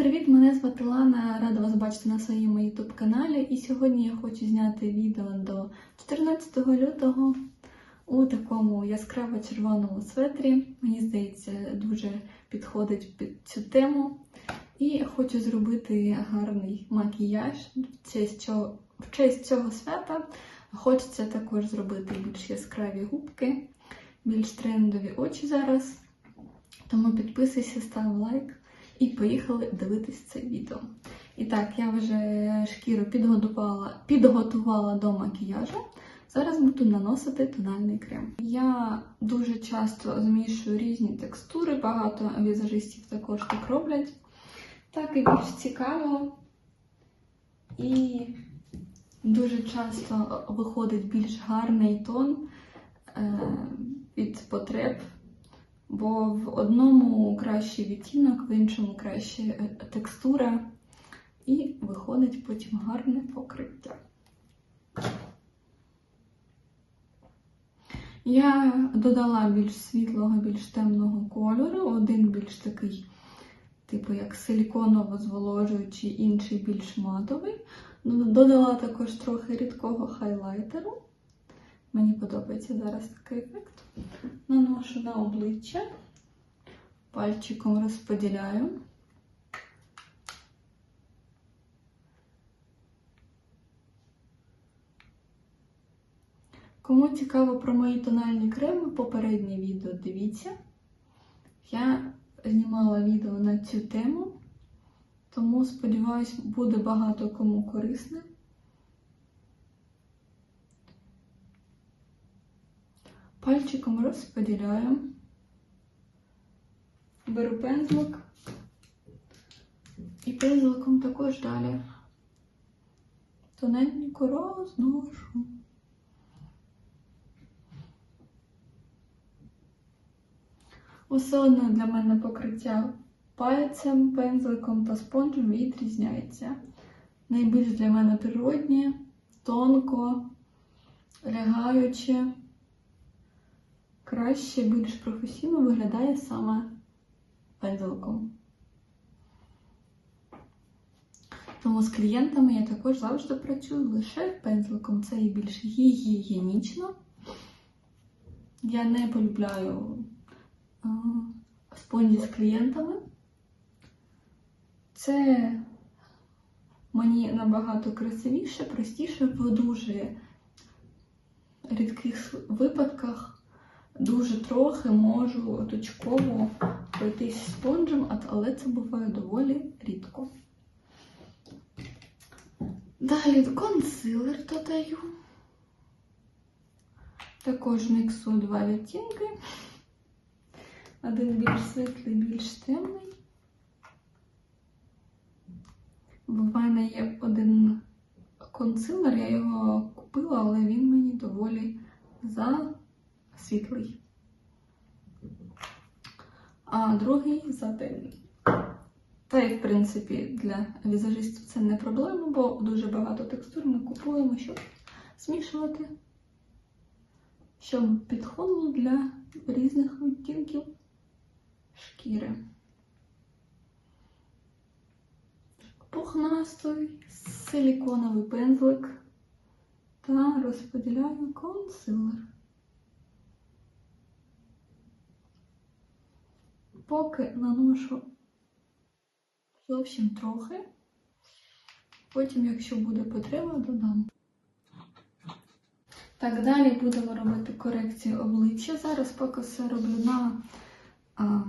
привіт! Мене звати Лана. Рада вас бачити на своєму YouTube каналі. І сьогодні я хочу зняти відео до 14 лютого у такому яскраво-червоному светрі. Мені здається, дуже підходить під цю тему. І хочу зробити гарний макіяж в честь цього, в честь цього свята. Хочеться також зробити більш яскраві губки, більш трендові очі зараз. Тому підписуйся, став лайк. І поїхали дивитись це відео. І так, я вже шкіру підготувала, підготувала до макіяжу. Зараз буду наносити тональний крем. Я дуже часто змішую різні текстури, багато візажистів також так роблять. Так і більш цікаво. І дуже часто виходить більш гарний тон е. Бо в одному кращий відтінок, в іншому краще е, текстура, і виходить потім гарне покриття. Я додала більш світлого, більш темного кольору, один більш такий, типу як силіконово зволожуючий, інший більш матовий. Додала також трохи рідкого хайлайтеру. Мені подобається зараз такий ефект. Наношу на обличчя, пальчиком розподіляю. Кому цікаво про мої тональні креми, попереднє відео дивіться. Я знімала відео на цю тему, тому, сподіваюсь, буде багато кому корисне. Пальчиком розподіляю, беру пензлик і пензликом також далі тоненько розношу. Усе одно для мене покриття пальцем, пензликом та спонжем відрізняється. Найбільш для мене природні, тонко, лягаюче краще, більш професійно виглядає саме пензликом. Тому з клієнтами я також завжди працюю лише пензликом. Це і більш гігієнічно. Я не полюбляю спонжі з клієнтами. Це мені набагато красивіше, простіше в дуже рідких випадках дуже трохи можу точково пройтись спонжем, але це буває доволі рідко. Далі консилер додаю. Також міксую два відтінки. Один більш світлий, більш темний. В мене є один консилер, я його купила, але він мені доволі за світлий, а другий затемний. Та й, в принципі, для візажистів це не проблема, бо дуже багато текстур ми купуємо, щоб змішувати, щоб підходило для різних відтінків шкіри. Пухнастий силіконовий пензлик та розподіляю консилер. Поки наношу зовсім трохи, потім, якщо буде потреба, додам. Так, далі будемо робити корекцію обличчя. Зараз поки все роблю на, а,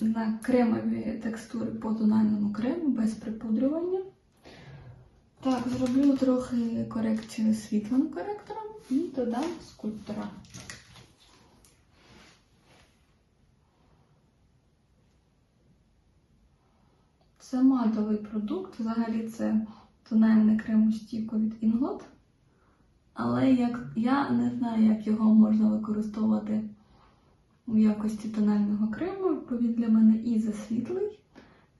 на кремові текстури по тональному крему без припудрювання. Так, зроблю трохи корекцію світлим коректором і додам скульптора. Це матовий продукт, взагалі це тональний крем у стійку від Inglot. Але як, я не знаю, як його можна використовувати в якості тонального крему, бо він для мене і засвітлий,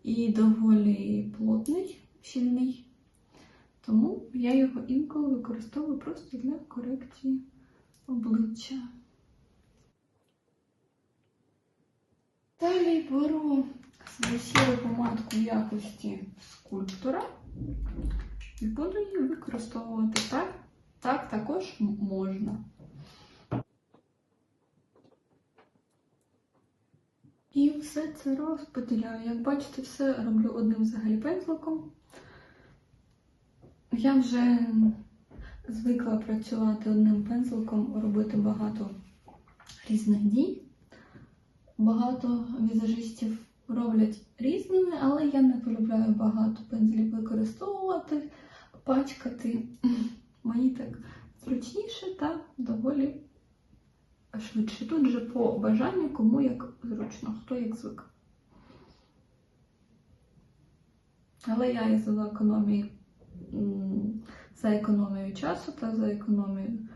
і доволі плотний, щільний. Тому я його інколи використовую просто для корекції обличчя. Далі беру сіру помадку якості скульптора і буду її використовувати так. Так також можна. І все це розподіляю. Як бачите, все роблю одним взагалі пензликом. Я вже звикла працювати одним пензликом, робити багато різних дій. Багато візажистів роблять різними, але я не полюбляю багато пензлів використовувати, пачкати. Мені так зручніше та доволі швидше. Тут же по бажанню, кому як зручно, хто як звик. Але я із за економії, м, за економією часу та за економією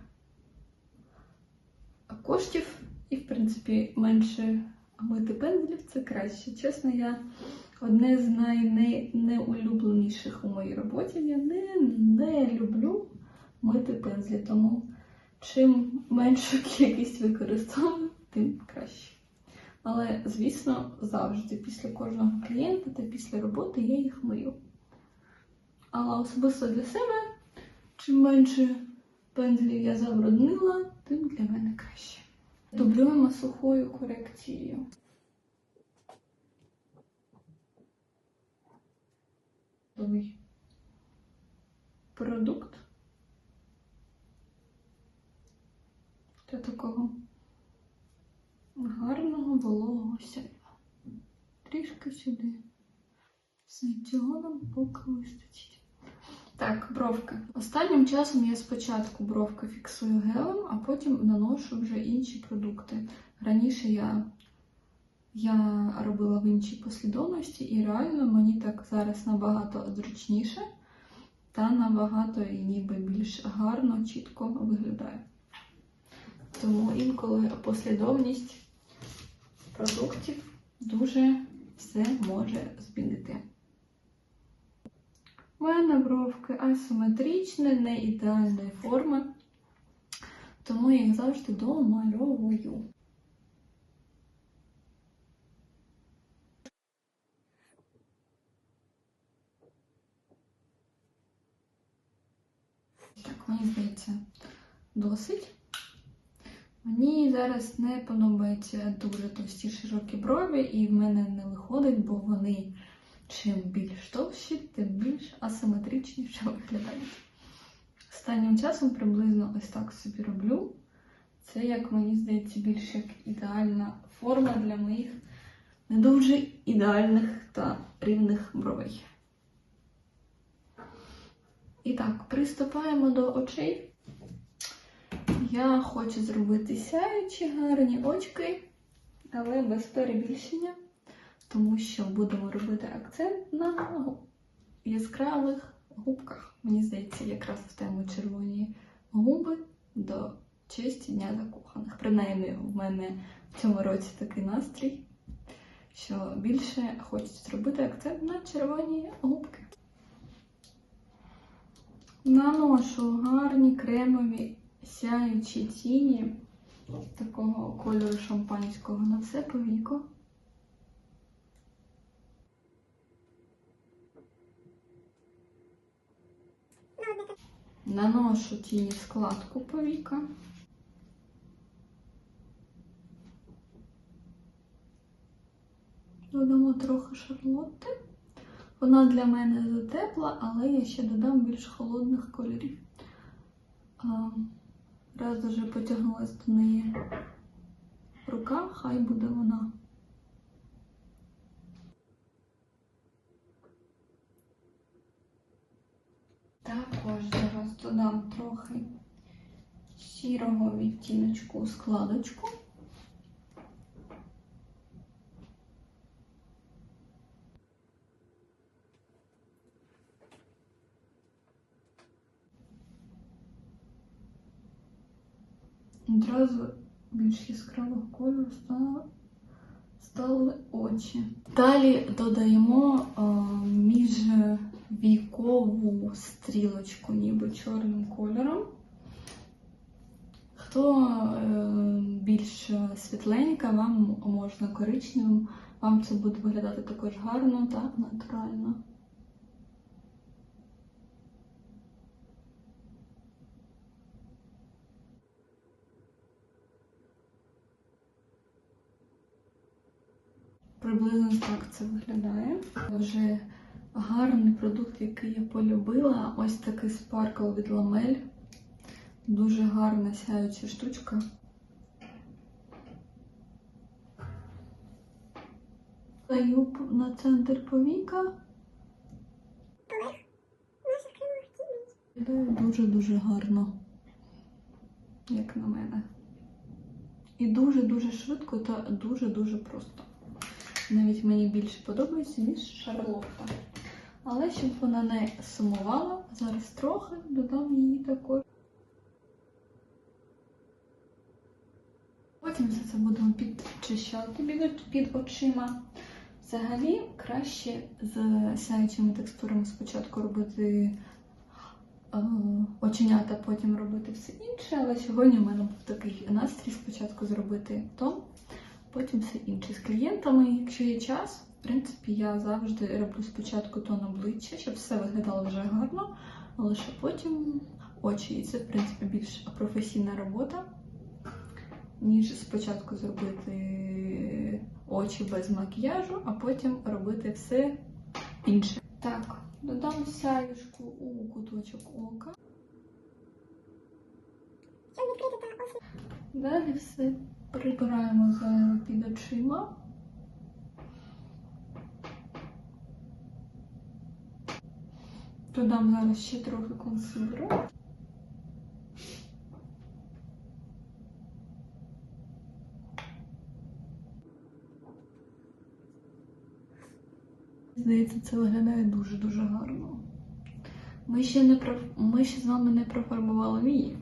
коштів, і, в принципі, менше мити пензлів це краще. Чесно, я одне з найнеулюбленіших у моїй роботі. Я не, не люблю мити пензлі, тому чим меншу кількість використовую, тим краще. Але, звісно, завжди після кожного клієнта та після роботи я їх мию. Але особисто для себе, чим менше пензлів я забруднила, тим для мене краще. Дублюємо сухою корекцією. Продукт для такого гарного вологого сяйва. Трішки сюди. Цього нам поки вистачить. Так, бровка. Останнім часом я спочатку бровки фіксую гелем, а потім наношу вже інші продукти. Раніше я, я робила в іншій послідовності, і реально мені так зараз набагато зручніше та набагато і ніби більш гарно, чітко виглядає. Тому інколи послідовність продуктів дуже все може змінити. У мене бровки асиметричні, не ідеальної форми, тому я їх завжди домальовую. Так, мені здається, досить. Мені зараз не подобаються дуже товсті широкі брові, і в мене не виходить, бо вони чим більш товщі, тим більш асиметричніше виглядають. Останнім часом приблизно ось так собі роблю. Це, як мені здається, більш як ідеальна форма для моїх не дуже ідеальних та рівних бровей. І так, приступаємо до очей. Я хочу зробити сяючі гарні очки, але без перебільшення, тому що будемо робити акцент на яскравих губках. Мені здається, якраз в тему червоні губи до честі Дня закоханих. Принаймні, в мене в цьому році такий настрій, що більше хочеться зробити акцент на червоні губки. Наношу гарні кремові сяючі тіні такого кольору шампанського на все повіко. Наношу тіні складку повіка. Додамо трохи шарлотти. Вона для мене затепла, але я ще додам більш холодних кольорів. Раз вже потягнулася до неї рука, хай буде вона. Також зараз додам трохи сірого відтіночку у складочку. Одразу більш яскравого кольору стало, стали очі. Далі додаємо е, міжвійкову стрілочку, ніби чорним кольором. Хто е, більш світленька, вам можна коричневим, вам це буде виглядати також гарно та натурально. Приблизно так це виглядає. Вже гарний продукт, який я полюбила. Ось такий спаркл від ламель. Дуже гарна сяюча штучка. Даю на центр повіка. Дуже-дуже гарно, як на мене. І дуже-дуже швидко та дуже-дуже просто. Навіть мені більше подобається, ніж Шарлотта. Але щоб вона не сумувала, зараз трохи додам її також. Потім все це будемо підчищати під, під очима. Взагалі краще з сяючими текстурами спочатку робити е, оченята, потім робити все інше. Але сьогодні в мене був такий настрій спочатку зробити то, потім все інше. З клієнтами, якщо є час, в принципі, я завжди роблю спочатку тон обличчя, щоб все виглядало вже гарно, а лише потім очі. І це, в принципі, більш професійна робота, ніж спочатку зробити очі без макіяжу, а потім робити все інше. Так, додам сяюшку у куточок ока. Далі все прибираємо зайве під очима. Додам зараз ще трохи консилеру. Здається, це виглядає дуже-дуже гарно. Ми ще, не про... Ми ще з вами не профарбували вії.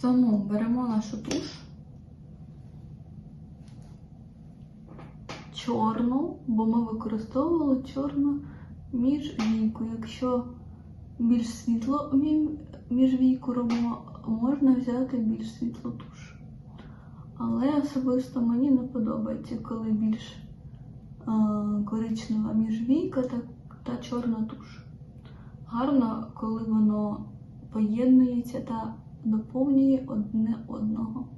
Тому беремо нашу туш. Чорну, бо ми використовували чорну між війку. Якщо більш світло мі- між війку робимо, можна взяти більш світлу туш. Але особисто мені не подобається, коли більш е, коричнева міжвійка та, та чорна туш. Гарно, коли воно поєднується та доповнює одне одного.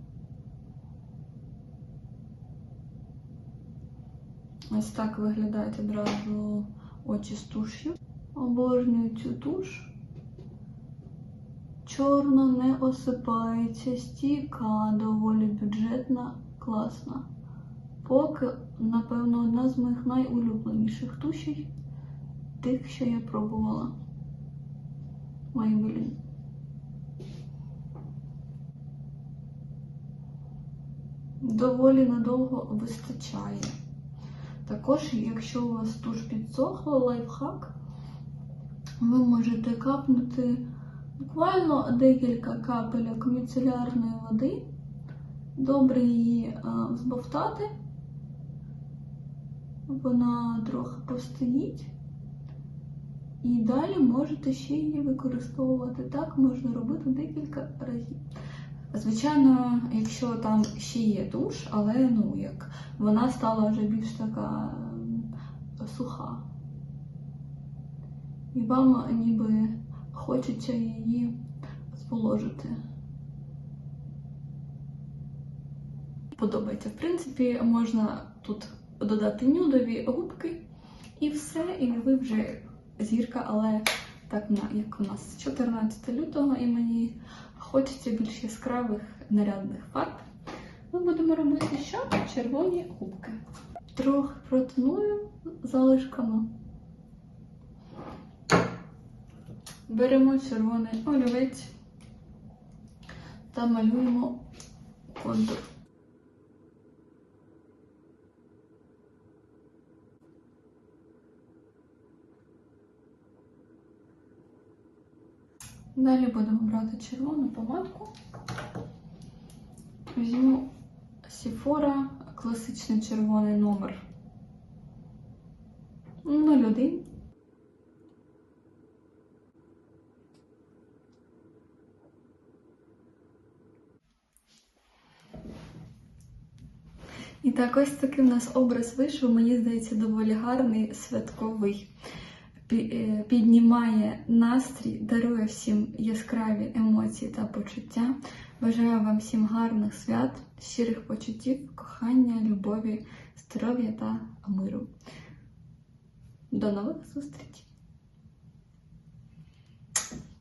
Ось так виглядають одразу очі з туш'ю. Обожнюю цю туш. Чорно не осипається, стійка, доволі бюджетна, класна. Поки, напевно, одна з моїх найулюбленіших тушей, тих, що я пробувала. Maybelline. Доволі надовго вистачає. Також, якщо у вас туш підсохла, лайфхак, ви можете капнути буквально декілька капельок міцелярної води, добре її збовтати, вона трохи постоїть, і далі можете ще її використовувати. Так можна робити декілька разів. Звичайно, якщо там ще є душ, але ну як вона стала вже більш така суха. І вам ніби хочеться її зволожити. Подобається. В принципі, можна тут додати нюдові губки і все, і ви вже зірка, але так як у нас 14 лютого, і мені хочеться більш яскравих нарядних фарб. Ми будемо робити що? Червоні губки. Трохи протоную залишками. Беремо червоний олівець та малюємо контур. Далі будемо брати червону помадку. Візьму Sephora класичний червоний номер 01. І так, ось такий в нас образ вийшов, мені здається, доволі гарний святковий. Е, Піднімає настрій, дарує всім яскраві емоції та почуття. Бажаю вам всім гарних свят, щирих почуттів, кохання, любові, здоров'я та миру. До нових зустрічей!